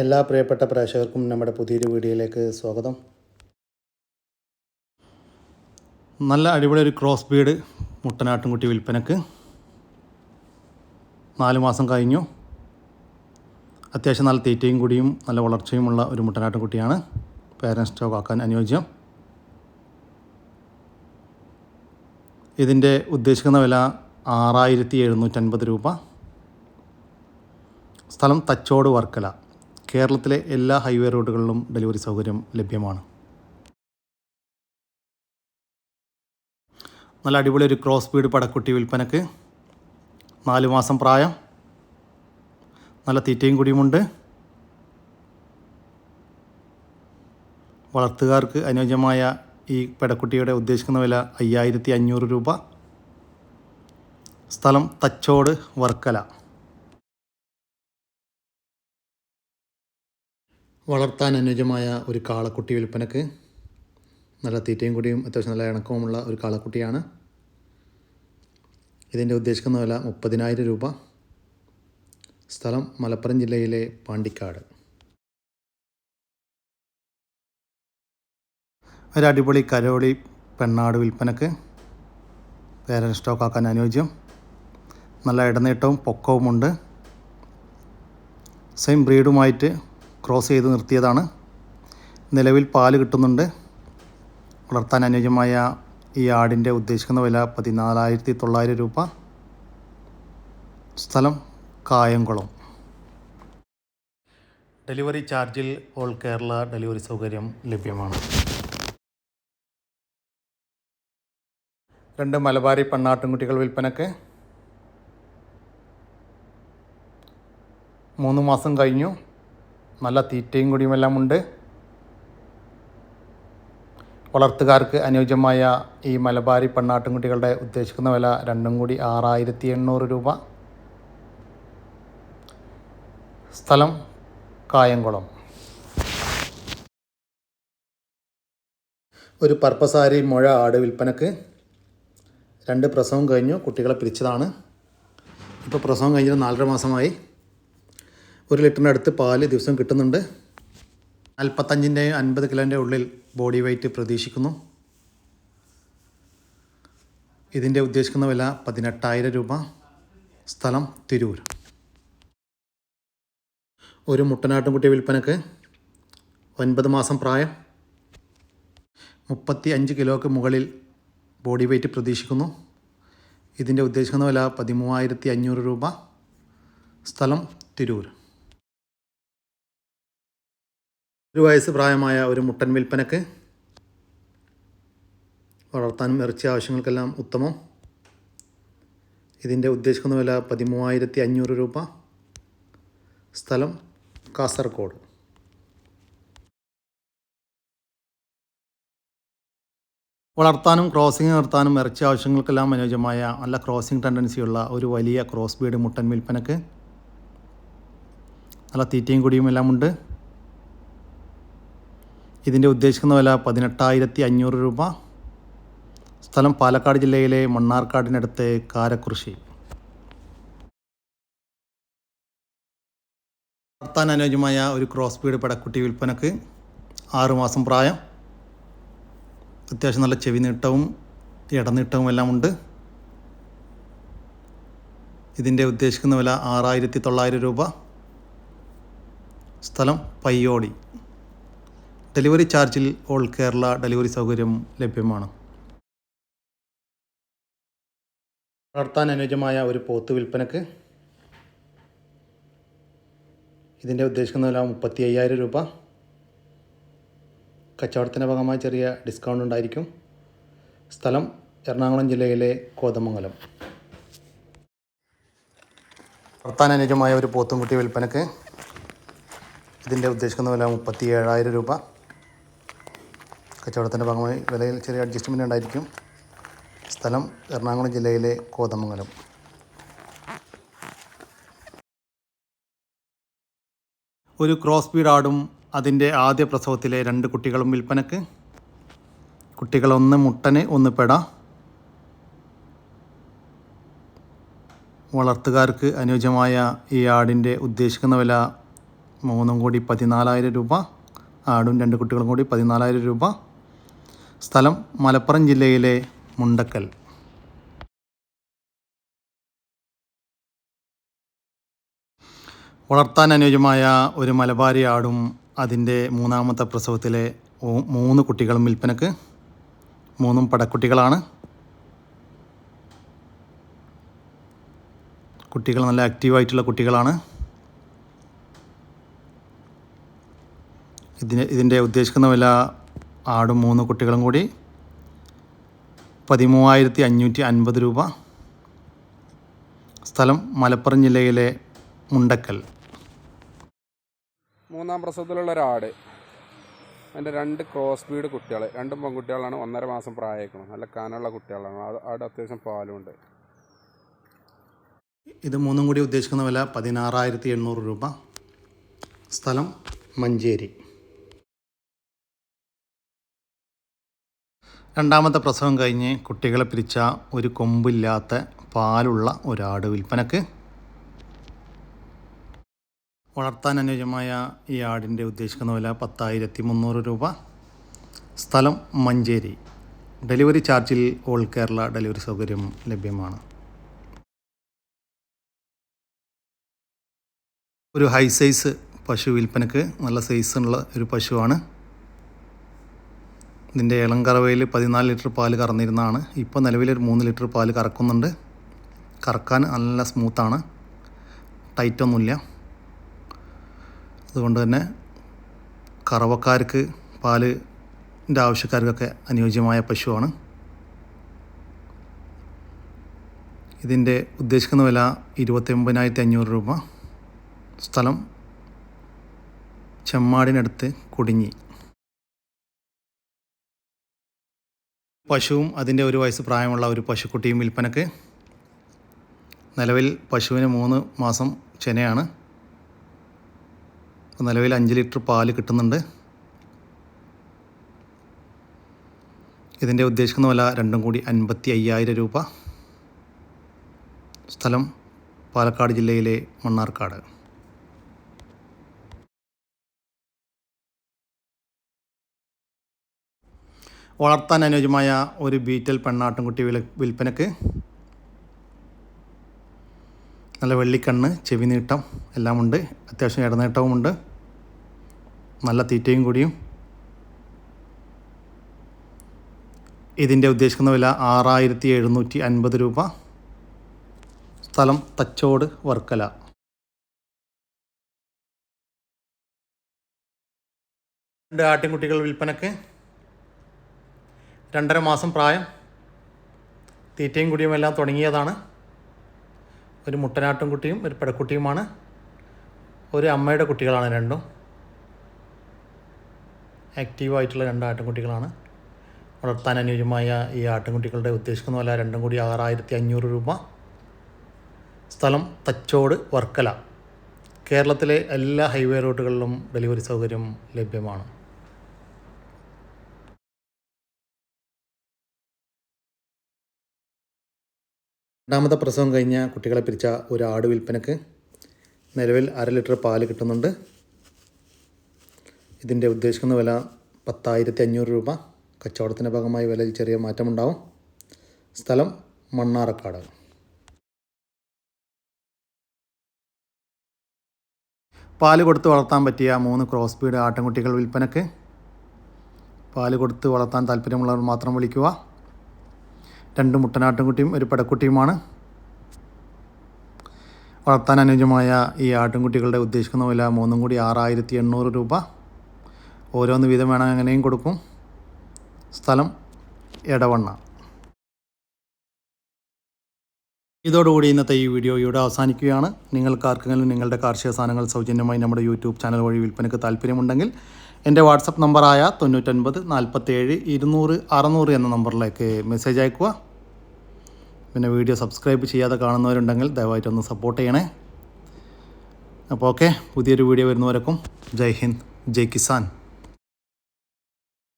എല്ലാ പ്രിയപ്പെട്ട പ്രേക്ഷകർക്കും നമ്മുടെ പുതിയൊരു വീഡിയോയിലേക്ക് സ്വാഗതം. നല്ല അടിപൊളി ഒരു ക്രോസ് ബീഡ് മുട്ടനാട്ടുംകുട്ടി വിൽപ്പനക്ക്. നാല് മാസം കഴിഞ്ഞു. അത്യാവശ്യം നല്ല തീറ്റയും കൂടിയും നല്ല വളർച്ചയുമുള്ള ഒരു മുട്ടനാട്ടുംകുട്ടിയാണ്. പേരൻസ് സ്റ്റോക്ക് ആക്കാൻ അനുയോജ്യം. ഇതിന്റെ ഉദ്ദേശിക്കുന്ന വില ആറായിരത്തി എഴുന്നൂറ്റൻപത് രൂപ. സ്ഥലം തച്ചോട് വർക്കല. കേരളത്തിലെ എല്ലാ ഹൈവേ റോഡുകളിലും ഡെലിവറി സൗകര്യം ലഭ്യമാണ്. നല്ല അടിപൊളി ഒരു ക്രോസ് ബീഡ് പടക്കുട്ടി വിൽപ്പനക്ക്. നാല് മാസം പ്രായം. നല്ല തീറ്റയും കൂടിയുമുണ്ട്. വളർത്തുകാർക്ക് അനുയോജ്യമായ ഈ പെടക്കുട്ടിയുടെ ഉദ്ദേശിക്കുന്ന വില അയ്യായിരത്തി അഞ്ഞൂറ് രൂപ. സ്ഥലം തച്ചോട് വർക്കല. വളർത്താൻ അനുയോജ്യമായ ഒരു കാളക്കുട്ടി വിൽപ്പനക്ക് നല്ല തീറ്റയും കൂടിയും അത്യാവശ്യം നല്ല ഇണക്കവുമുള്ള ഒരു കാളക്കുട്ടിയാണ്. ഇതിന്റെ ഉദ്ദേശിക്കുന്ന വില മുപ്പതിനായിരം രൂപ. സ്ഥലം മലപ്പുറം ജില്ലയിലെ പാണ്ടിക്കാട്. ഒരു അടിപൊളി കരോളി പെണ്ണാട് വിൽപ്പനക്ക് സ്റ്റോക്ക് ആക്കാൻ അനുയോജ്യം. നല്ല ഇടനീട്ടവും പൊക്കവുമുണ്ട്. സെയിം ബ്രീഡുമായിട്ട് ക്രോസ് ചെയ്ത് നിർത്തിയതാണ്. നിലവിൽ പാൽ കിട്ടുന്നുണ്ട്. വളർത്താൻ അനുയോജ്യമായ ഈ ആടിന്റെ ഉദ്ദേശിക്കുന്ന വില പതിനാലായിരത്തി തൊള്ളായിരം രൂപ. സ്ഥലം കായംകുളം. ഡെലിവറി ചാർജിൽ ഓൾ കേരള ഡെലിവറി സൗകര്യം ലഭ്യമാണ്. രണ്ട് മലബാരി പെണ്ണാട്ടുംകുട്ടികൾ വിൽപ്പനക്ക്. മൂന്ന് മാസം കഴിഞ്ഞു. നല്ല തീറ്റയും കൂടിയുമെല്ലാം ഉണ്ട്. വളർത്തുകാർക്ക് അനുയോജ്യമായ ഈ മലബാരി പെണ്ണാട്ടുംകുട്ടികളുടെ ഉദ്ദേശിക്കുന്ന വില രണ്ടും കൂടി ആറായിരത്തി എണ്ണൂറ് രൂപ. സ്ഥലം കായംകുളം. ഒരു പർപ്പസാരി മുഴ ആട് വിൽപ്പനക്ക് രണ്ട് പ്രസവം കഴിഞ്ഞു കുട്ടികളെ പിരിച്ചതാണ്. ഇപ്പോൾ പ്രസവം കഴിഞ്ഞിട്ട് നാലര മാസമായി. ഒരു ലിറ്ററിന്റെ അടുത്ത് പാൽ ദിവസം കിട്ടുന്നുണ്ട്. നാൽപ്പത്തഞ്ചിന്റെയും അൻപത് കിലോന്റെ ഉള്ളിൽ ബോഡി വെയ്റ്റ് പ്രതീക്ഷിക്കുന്നു. ഇതിന്റെ ഉദ്ദേശിക്കുന്ന വില പതിനെട്ടായിരം രൂപ. സ്ഥലം തിരൂർ. ഒരു മുട്ടനാട്ടുംകുട്ടി വിൽപ്പനക്ക് ഒൻപത് മാസം പ്രായം. മുപ്പത്തി അഞ്ച് കിലോക്ക് മുകളിൽ ബോഡി വെയ്റ്റ് പ്രതീക്ഷിക്കുന്നു. ഇതിന്റെ ഉദ്ദേശിക്കുന്ന വില പതിമൂവായിരത്തി അഞ്ഞൂറ് രൂപ. സ്ഥലം തിരൂർ. ഒരു വയസ്സ് പ്രായമായ ഒരു മുട്ടൻ വിൽപ്പനക്ക് വളർത്താനും ഇറച്ചി ആവശ്യങ്ങൾക്കെല്ലാം ഉത്തമം. ഇതിന്റെ ഉദ്ദേശിക്കുന്ന വില പതിമൂവായിരത്തി അഞ്ഞൂറ് രൂപ. സ്ഥലം കാസർഗോഡ്. വളർത്താനും ക്രോസിംഗ് നിർത്താനും ഇറച്ചി ആവശ്യങ്ങൾക്കെല്ലാം അനുയോജ്യമായ നല്ല ക്രോസിംഗ് ടെൻഡൻസിയുള്ള ഒരു വലിയ ക്രോസ് ബീഡ് മുട്ടൻ വിൽപ്പനക്ക്. നല്ല തീറ്റയും കുടിയും എല്ലാം ഉണ്ട് ഇതിന്റെ ഉദ്ദേശിക്കുന്ന വില പതിനെട്ടായിരത്തി അഞ്ഞൂറ് രൂപ. സ്ഥലം പാലക്കാട് ജില്ലയിലെ മണ്ണാർക്കാടിനടുത്ത് കാരക്കുറിശി വളർത്താൻ അനുയോജ്യമായ ഒരു ക്രോസ് ബീഡ് പടക്കുട്ടി വിൽപ്പനക്ക് ആറുമാസം പ്രായം. അത്യാവശ്യം നല്ല ചെവി നീട്ടവും ഇടനീട്ടവും എല്ലാം ഉണ്ട്. ഇതിന്റെ ഉദ്ദേശിക്കുന്ന വില ആറായിരത്തി തൊള്ളായിരം രൂപ. സ്ഥലം പയ്യോടി. ഡെലിവറി ചാർജിൽ ഓൾ കേരള ഡെലിവറി സൗകര്യം ലഭ്യമാണ്. വളർത്താൻ അനുയോജ്യമായ ഒരു പോത്ത് വിൽപ്പനക്ക് ഇതിന്റെ ഉദ്ദേശിക്കുന്ന വില മുപ്പത്തി അയ്യായിരം രൂപ. കച്ചവടത്തിന്റെ ഭാഗമായി ചെറിയ ഡിസ്കൗണ്ട് ഉണ്ടായിരിക്കും. സ്ഥലം എറണാകുളം ജില്ലയിലെ കോതമംഗലം. വളർത്താൻ അനുയോജ്യമായ ഒരു പോത്തും പോത്തുംകുട്ടി വിൽപ്പനക്ക് ഇതിന്റെ ഉദ്ദേശിക്കുന്ന വില മുപ്പത്തി ഏഴായിരം രൂപ. കച്ചവടത്തിന്റെ ഭാഗമായി വിലയിൽ ചെറിയ അഡ്ജസ്റ്റ്മെന്റ് ഉണ്ടായിരിക്കും. സ്ഥലം എറണാകുളം ജില്ലയിലെ കോതമംഗലം. ഒരു ക്രോസ് ബീഡ് ആടും അതിന്റെ ആദ്യ പ്രസവത്തിലെ രണ്ട് കുട്ടികളും വിൽപ്പനക്ക്. കുട്ടികളൊന്ന് മുട്ടന് ഒന്ന് പെട. വളർത്തുകാർക്ക് അനുയോജ്യമായ ഈ ആടിന്റെ ഉദ്ദേശിക്കുന്ന വില മൂന്നും കൂടി പതിനാലായിരം രൂപ. ആടും രണ്ട് കുട്ടികളും കൂടി പതിനാലായിരം രൂപ. സ്ഥലം മലപ്പുറം ജില്ലയിലെ മുണ്ടക്കൽ. വളർത്താൻ അനുയോജ്യമായ ഒരു മലബാരി ആടും അതിന്റെ മൂന്നാമത്തെ പ്രസവത്തിലെ മൂന്ന് കുട്ടികളും വിൽപ്പനക്ക്. മൂന്നും പടക്കുട്ടികളാണ്. കുട്ടികൾ നല്ല ആക്റ്റീവായിട്ടുള്ള കുട്ടികളാണ്. ഇതിന് ഇതിന്റെ ഉദ്ദേശിക്കുന്ന വില ആടും മൂന്ന് കുട്ടികളും കൂടി പതിമൂവായിരത്തി അഞ്ഞൂറ്റി അൻപത് രൂപ. സ്ഥലം മലപ്പുറം ജില്ലയിലെ മുണ്ടക്കൽ. മൂന്നാം പ്രസവത്തിലുള്ള ഒരാട്. അതിന്റെ രണ്ട് ക്രോസ് ബീഡ് കുട്ടികൾ രണ്ടും പെൺകുട്ടികളാണ്. ഒന്നര മാസം പ്രായക്കണം നല്ല കാനുള്ള കുട്ടികളാണ്. ആട് അത്യാവശ്യം പാലുമുണ്ട് ഇത് മൂന്നും കൂടി ഉദ്ദേശിക്കുന്ന വില പതിനാറായിരത്തി എണ്ണൂറ് രൂപ. സ്ഥലം മഞ്ചേരി. രണ്ടാമത്തെ പ്രസവം കഴിഞ്ഞ് കുട്ടികളെ പിരിച്ച ഒരു കൊമ്പില്ലാത്ത പാലുള്ള ഒരാട് വിൽപ്പനക്ക് വളർത്താൻ അനുയോജ്യമായ ഈ ആടിന്റെ ഉദ്ദേശിക്കുന്ന വില പത്തായിരത്തി മുന്നൂറ് രൂപ. സ്ഥലം മഞ്ചേരി. ഡെലിവറി ചാർജിൽ ഓൾ കേരള ഡെലിവറി സൗകര്യം ലഭ്യമാണ്. ഒരു ഹൈ സൈസ് പശു വിൽപ്പനക്ക് നല്ല സൈസുള്ള ഒരു പശുവാണ്. ഇതിന്റെ ഇളം കറവയിൽ പതിനാല് ലിറ്റർ പാൽ കറന്നിരുന്നതാണ്. ഇപ്പോൾ നിലവിൽ ഒരു മൂന്ന് ലിറ്റർ പാൽ കറക്കുന്നുണ്ട്. കറക്കാൻ നല്ല സ്മൂത്താണ്. ടൈറ്റൊന്നുമില്ല. അതുകൊണ്ട് തന്നെ കറവക്കാർക്ക് പാലിന്റെ ആവശ്യക്കാർക്കൊക്കെ അനുയോജ്യമായ പശുവാണ്. ഇതിന്റെ ഉദ്ദേശിക്കുന്ന വില ഇരുപത്തി ഒമ്പതിനായിരത്തി അഞ്ഞൂറ് രൂപ. സ്ഥലം ചെമ്മാടിനടുത്ത് കൊടിഞ്ഞി പശുവും അതിന്റെ ഒരു വയസ്സ് പ്രായമുള്ള ഒരു പശുക്കുട്ടിയും വിൽപ്പനക്ക്. നിലവിൽ പശുവിന് മൂന്ന് മാസം ചെനയാണ്. നിലവിൽ അഞ്ച് ലിറ്റർ പാൽ കിട്ടുന്നുണ്ട്. ഇതിന്റെ ഉദ്ദേശിക്കുന്ന വില രണ്ടും കൂടി അൻപത്തി അയ്യായിരം രൂപ. സ്ഥലം പാലക്കാട് ജില്ലയിലെ മണ്ണാർക്കാട്. വളർത്താൻ അനുയോജ്യമായ ഒരു ബീറ്റൽ പെണ്ണാട്ടുംകുട്ടി വില വിൽപ്പനക്ക് നല്ല വെള്ളിക്കണ്ണ് ചെവി നീട്ടം എല്ലാമുണ്ട്. അത്യാവശ്യം ഇടനീട്ടവുമുണ്ട്. നല്ല തീറ്റയും കൂടിയും. ഇതിന്റെ ഉദ്ദേശിക്കുന്ന വില ആറായിരത്തി എഴുന്നൂറ്റി അൻപത് രൂപ. സ്ഥലം തച്ചോട് വർക്കല. രണ്ട് ആട്ടിൻകുട്ടികൾ വിൽപ്പനക്ക് രണ്ടര മാസം പ്രായം. തീറ്റയും കുടിയും എല്ലാം തുടങ്ങിയതാണ്. ഒരു മുട്ടനാട്ടും കുട്ടിയും ഒരു പെടക്കുട്ടിയുമാണ്. ഒരു അമ്മയുടെ കുട്ടികളാണ് രണ്ടും. ആക്റ്റീവായിട്ടുള്ള രണ്ട് ആട്ടിൻകുട്ടികളാണ് വളർത്താൻ അനുയോജ്യമായ ഈ ആട്ടിൻകുട്ടികളുടെ ഉദ്ദേശിക്കുന്ന പോലെ രണ്ടും കൂടി ആറായിരത്തി അഞ്ഞൂറ് രൂപ. സ്ഥലം തച്ചോട് വർക്കല. കേരളത്തിലെ എല്ലാ ഹൈവേ റോഡുകളിലും ഡെലിവറി സൗകര്യം ലഭ്യമാണ്. രണ്ടാമത്തെ പ്രസവം കഴിഞ്ഞ കുട്ടികളെ പിരിച്ച ഒരു ആട് വിൽപ്പനക്ക് നിലവിൽ അര ലിറ്റർ പാൽ കിട്ടുന്നുണ്ട്. ഇതിന്റെ ഉദ്ദേശിക്കുന്ന വില പത്തായിരത്തി അഞ്ഞൂറ് രൂപ. കച്ചവടത്തിന്റെ ഭാഗമായി വിലയിൽ ചെറിയ മാറ്റമുണ്ടാവും. സ്ഥലം മണ്ണാറക്കാട്. പാൽ കൊടുത്ത് വളർത്താൻ പറ്റിയ മൂന്ന് ക്രോസ് ബീഡ് ആട്ടിൻകുട്ടികൾ വിൽപ്പനക്ക്. പാൽ കൊടുത്ത് വളർത്താൻ താല്പര്യമുള്ളവർ മാത്രം വിളിക്കുക. രണ്ട് മുട്ടനാട്ടിൻകുട്ടിയും ഒരു പടക്കുട്ടിയുമാണ്. വളർത്താൻ അനുയോജ്യമായ ഈ ആട്ടിൻകുട്ടികളുടെ ഉദ്ദേശിക്കുന്ന വില മൂന്നും കൂടി ആറായിരത്തി എണ്ണൂറ് രൂപ. ഓരോന്ന് വീതം വേണം എങ്ങനെയും കൊടുക്കും. സ്ഥലം എടവണ്ണ. ഇതോടുകൂടി ഇന്നത്തെ ഈ വീഡിയോ ഇവിടെ അവസാനിക്കുകയാണ്. നിങ്ങൾക്ക് ആർക്കെങ്കിലും നിങ്ങളുടെ കാർഷിക സാധനങ്ങൾ സൗജന്യമായി നമ്മുടെ യൂട്യൂബ് ചാനൽ വഴി വിൽപ്പനയ്ക്ക് താല്പര്യമുണ്ടെങ്കിൽ എന്റെ വാട്സപ്പ് നമ്പറായ തൊണ്ണൂറ്റൊൻപത് നാൽപ്പത്തേഴ് ഇരുന്നൂറ് അറുന്നൂറ് എന്ന നമ്പറിലേക്ക് മെസ്സേജ് അയക്കുക. പിന്നെ വീഡിയോ സബ്സ്ക്രൈബ് ചെയ്യാതെ കാണുന്നവരുണ്ടെങ്കിൽ ദയവായിട്ടൊന്ന് സപ്പോർട്ട് ചെയ്യണേ. അപ്പോൾ ഓക്കെ പുതിയൊരു വീഡിയോ വരുന്നവരക്കും ജയ് ഹിന്ദ് ജയ് കിസാൻ.